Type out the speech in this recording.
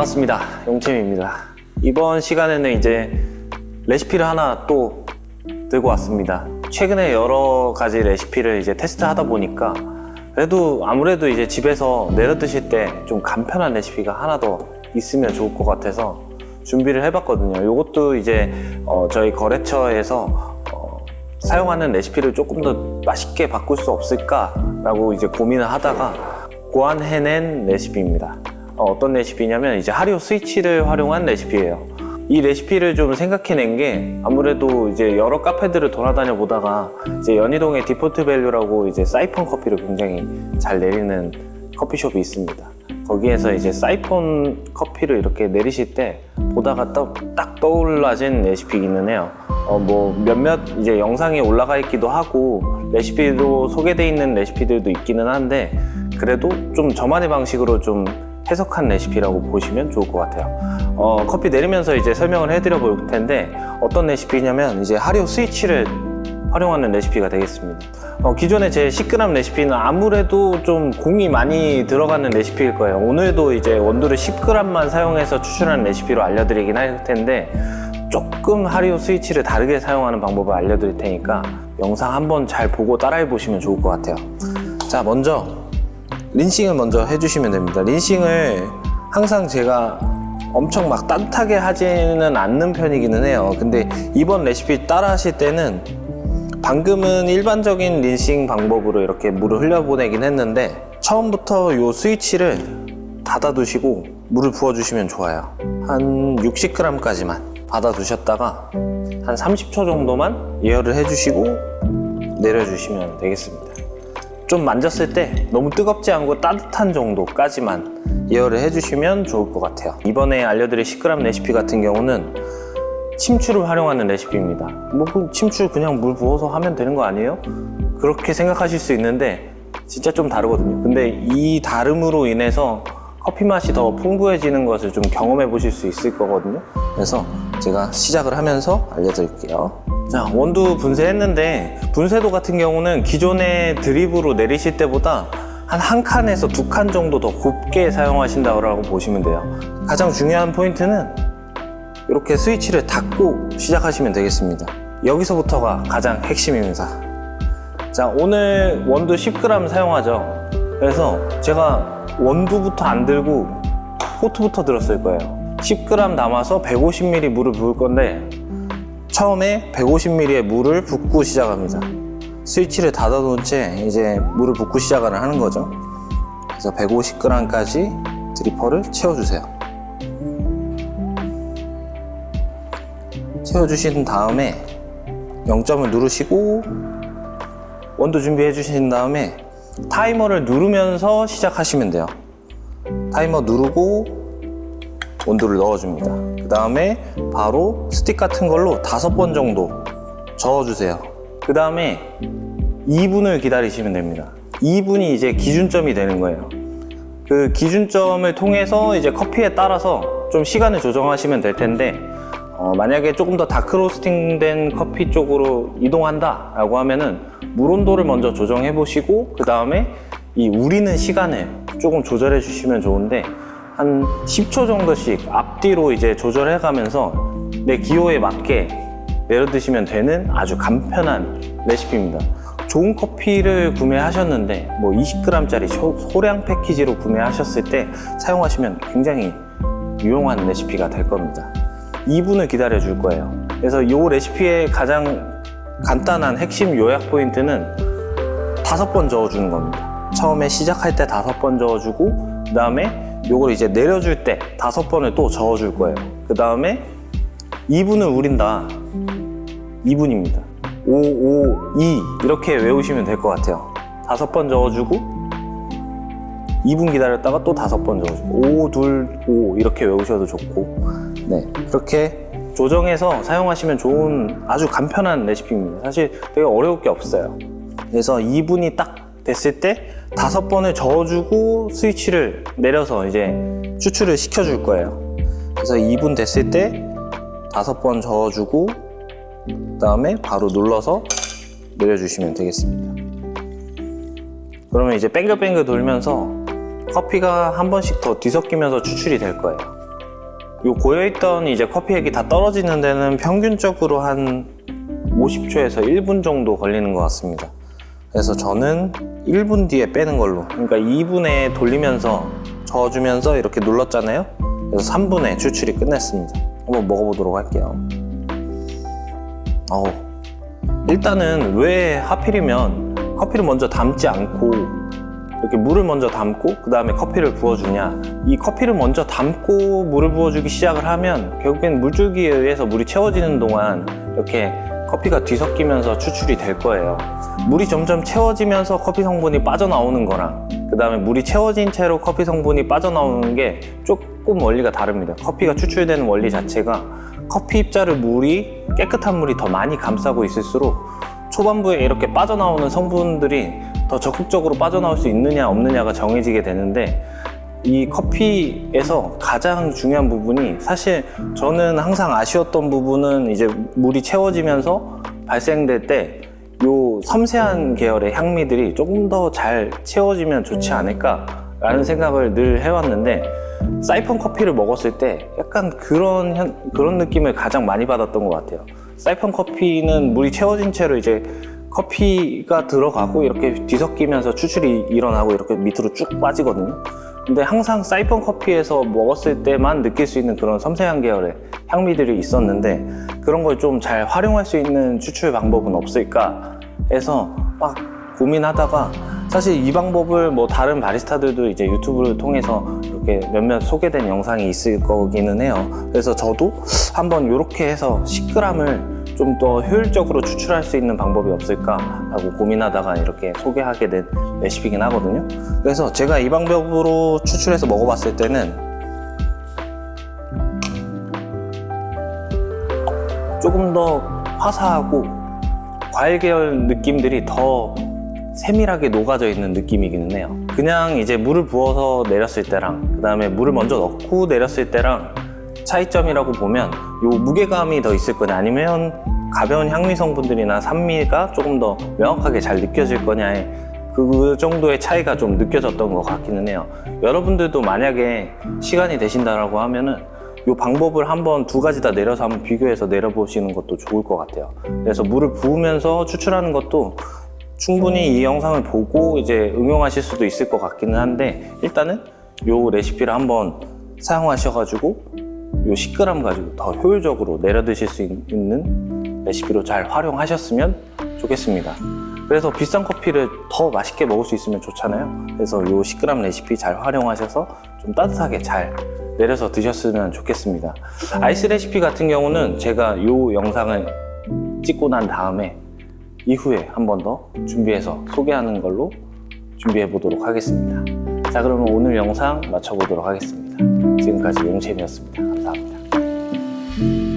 반갑습니다. 용채입니다. 이번 시간에는 이제 레시피를 하나 또 들고 왔습니다. 최근에 여러 가지 레시피를 이제 테스트 하다 보니까 그래도 아무래도 이제 집에서 내려 드실 때 좀 간편한 레시피가 하나 더 있으면 좋을 것 같아서 준비를 해봤거든요. 이것도 이제 어, 저희 거래처에서 어, 사용하는 레시피를 조금 더 맛있게 바꿀 수 없을까라고 이제 고민을 하다가 고안해낸 레시피입니다. 어, 떤 레시피냐면 이제 하리오 스위치를 활용한 레시피예요. 이 레시피를 좀 생각해낸 게 아무래도 이제 여러 카페들을 돌아다녀 보다가 이제 연희동에 디포트 밸류라고 이제 사이폰 커피를 굉장히 잘 내리는 커피숍이 있습니다. 거기에서 이제 사이폰 커피를 이렇게 내리실 때 보다가 딱, 딱 떠올라진 레시피기는 해요. 어, 뭐 몇몇 이제 영상이 올라가 있기도 하고 레시피로 소개돼 있는 레시피들도 있기는 한데 그래도 좀 저만의 방식으로 좀 해석한 레시피라고 보시면 좋을 것 같아요. 어, 커피 내리면서 이제 설명을 해드려 볼 텐데 어떤 레시피냐면 이제 하리오 스위치를 활용하는 레시피가 되겠습니다. 어, 기존에 제 10g 레시피는 아무래도 좀 공이 많이 들어가는 레시피일 거예요. 오늘도 이제 원두를 10g만 사용해서 추출한 레시피로 알려드리긴 할 텐데 조금 하리오 스위치를 다르게 사용하는 방법을 알려드릴 테니까 영상 한번 잘 보고 따라해 보시면 좋을 것 같아요. 자, 먼저 린싱을 먼저 해주시면 됩니다. 린싱을 항상 제가 엄청 막 따뜻하게 하지는 않는 편이기는 해요. 근데 이번 레시피 따라 하실 때는 방금은 일반적인 린싱 방법으로 이렇게 물을 흘려보내긴 했는데 처음부터 이 스위치를 닫아두시고 물을 부어주시면 좋아요. 한 60g까지만 받아두셨다가 한 30초 정도만 예열을 해주시고 내려주시면 되겠습니다. 좀 만졌을 때 너무 뜨겁지 않고 따뜻한 정도까지만 예열을 해주시면 좋을 것 같아요. 이번에 알려드릴 10g 레시피 같은 경우는 침추를 활용하는 레시피입니다. 뭐그 침추 그냥 물 부어서 하면 되는 거 아니에요? 그렇게 생각하실 수 있는데 진짜 좀 다르거든요. 근데 이 다름으로 인해서 커피 맛이 더 풍부해지는 것을 좀 경험해 보실 수 있을 거거든요. 그래서 제가 시작을 하면서 알려드릴게요. 자, 원두 분쇄했는데 분쇄도 같은 경우는 기존의 드립으로 내리실 때보다 한 한 칸에서 두 칸 정도 더 곱게 사용하신다고 보시면 돼요. 가장 중요한 포인트는 이렇게 스위치를 닫고 시작하시면 되겠습니다. 여기서부터가 가장 핵심입니다. 자, 오늘 원두 10g 사용하죠. 그래서 제가 원두부터 안 들고 포트부터 들었을 거예요. 10g 담아서 150ml 물을 부을 건데 처음에 150ml의 물을 붓고 시작합니다. 스위치를 닫아놓은 채 이제 물을 붓고 시작을 하는 거죠. 그래서 150g까지 드리퍼를 채워주세요. 채워주신 다음에 0점을 누르시고 원두 준비해 주신 다음에 타이머를 누르면서 시작하시면 돼요. 타이머 누르고 원두를 넣어줍니다. 그 다음에 바로 스틱 같은 걸로 다섯 번 정도 저어주세요. 그 다음에 2분을 기다리시면 됩니다. 2분이 이제 기준점이 되는 거예요. 그 기준점을 통해서 이제 커피에 따라서 좀 시간을 조정하시면 될 텐데 어, 만약에 조금 더 다크 로스팅된 커피 쪽으로 이동한다 라고 하면은 물 온도를 먼저 조정해 보시고 그 다음에 이 우리는 시간을 조금 조절해 주시면 좋은데 한 10초 정도씩 앞뒤로 이제 조절해 가면서 내 기호에 맞게 내려 드시면 되는 아주 간편한 레시피입니다. 좋은 커피를 구매하셨는데 뭐 20g짜리 소량 패키지로 구매하셨을 때 사용하시면 굉장히 유용한 레시피가 될 겁니다. 2분을 기다려 줄 거예요. 그래서 이 레시피의 가장 간단한 핵심 요약 포인트는 다섯 번 저어주는 겁니다. 처음에 시작할 때 다섯 번 저어주고, 그 다음에 요걸 이제 내려줄 때 다섯 번을 또 저어줄 거예요. 그 다음에 2분을 우린다. 2분입니다. 5, 5, 2 이렇게 외우시면 될 것 같아요. 다섯 번 저어주고 2분 기다렸다가 또 다섯 번 저어주고 5, 2, 5 이렇게 외우셔도 좋고 네 그렇게 조정해서 사용하시면 좋은 아주 간편한 레시피입니다. 사실 되게 어려울 게 없어요. 그래서 2분이 딱 됐을 때 다섯 번을 저어주고 스위치를 내려서 이제 추출을 시켜줄 거예요. 그래서 2분 됐을 때 다섯 번 저어주고 그 다음에 바로 눌러서 내려주시면 되겠습니다. 그러면 이제 뱅글뱅글 돌면서 커피가 한 번씩 더 뒤섞이면서 추출이 될 거예요. 요 고여있던 이제 커피액이 다 떨어지는 데는 평균적으로 한 50초에서 1분 정도 걸리는 것 같습니다. 그래서 저는 1분 뒤에 빼는 걸로. 그러니까 2분에 돌리면서 저어주면서 이렇게 눌렀잖아요. 그래서 3분에 추출이 끝냈습니다. 한번 먹어보도록 할게요. 어우, 일단은 왜 하필이면 커피를 먼저 담지 않고 이렇게 물을 먼저 담고 그 다음에 커피를 부어주냐 이 커피를 먼저 담고 물을 부어주기 시작을 하면 결국엔 물줄기에 의해서 물이 채워지는 동안 이렇게 커피가 뒤섞이면서 추출이 될 거예요 물이 점점 채워지면서 커피 성분이 빠져나오는 거랑 그 다음에 물이 채워진 채로 커피 성분이 빠져나오는 게 조금 원리가 다릅니다. 커피가 추출되는 원리 자체가 커피 입자를 물이 깨끗한 물이 더 많이 감싸고 있을수록 초반부에 이렇게 빠져나오는 성분들이 더 적극적으로 빠져나올 수 있느냐 없느냐가 정해지게 되는데 이 커피에서 가장 중요한 부분이 사실 저는 항상 아쉬웠던 부분은 이제 물이 채워지면서 발생될 때 요 섬세한 계열의 향미들이 조금 더 잘 채워지면 좋지 않을까라는 생각을 늘 해왔는데 사이펀 커피를 먹었을 때 약간 그런 현- 그런 느낌을 가장 많이 받았던 것 같아요. 사이펀 커피는 물이 채워진 채로 이제 커피가 들어가고 이렇게 뒤섞이면서 추출이 일어나고 이렇게 밑으로 쭉 빠지거든요. 근데 항상 사이펀 커피에서 먹었을 때만 느낄 수 있는 그런 섬세한 계열의 향미들이 있었는데 그런 걸 좀 잘 활용할 수 있는 추출 방법은 없을까 해서 막 고민하다가 사실 이 방법을 뭐 다른 바리스타들도 이제 유튜브를 통해서 이렇게 몇몇 소개된 영상이 있을 거기는 해요. 그래서 저도 한번 이렇게 해서 10g을 좀 더 효율적으로 추출할 수 있는 방법이 없을까라고 고민하다가 이렇게 소개하게 된 레시피긴 하거든요. 그래서 제가 이 방법으로 추출해서 먹어봤을 때는 조금 더 화사하고 과일 계열 느낌들이 더 세밀하게 녹아져 있는 느낌이기는 해요. 그냥 이제 물을 부어서 내렸을 때랑 그 다음에 물을 먼저 넣고 내렸을 때랑 차이점이라고 보면 요 무게감이 더 있을 거냐 아니면 가벼운 향미 성분들이나 산미가 조금 더 명확하게 잘 느껴질 거냐의 그 정도의 차이가 좀 느껴졌던 것 같기는 해요. 여러분들도 만약에 시간이 되신다라고 하면은 이 방법을 한번 두 가지 다 내려서 한번 비교해서 내려보시는 것도 좋을 것 같아요. 그래서 물을 부으면서 추출하는 것도 충분히 이 영상을 보고 이제 응용하실 수도 있을 것 같기는 한데 일단은 이 레시피를 한번 사용하셔가지고 이 10g 가지고 더 효율적으로 내려 드실 수 있는 레시피로 잘 활용하셨으면 좋겠습니다. 그래서 비싼 커피를 더 맛있게 먹을 수 있으면 좋잖아요. 그래서 이 10g 레시피 잘 활용하셔서 좀 따뜻하게 잘 내려서 드셨으면 좋겠습니다. 아이스 레시피 같은 경우는 제가 이 영상을 찍고 난 다음에 이후에 한 번 더 준비해서 소개하는 걸로 준비해 보도록 하겠습니다. 자, 그러면 오늘 영상 마쳐보도록 하겠습니다. 지금까지 용채이었습니다. 감사합니다.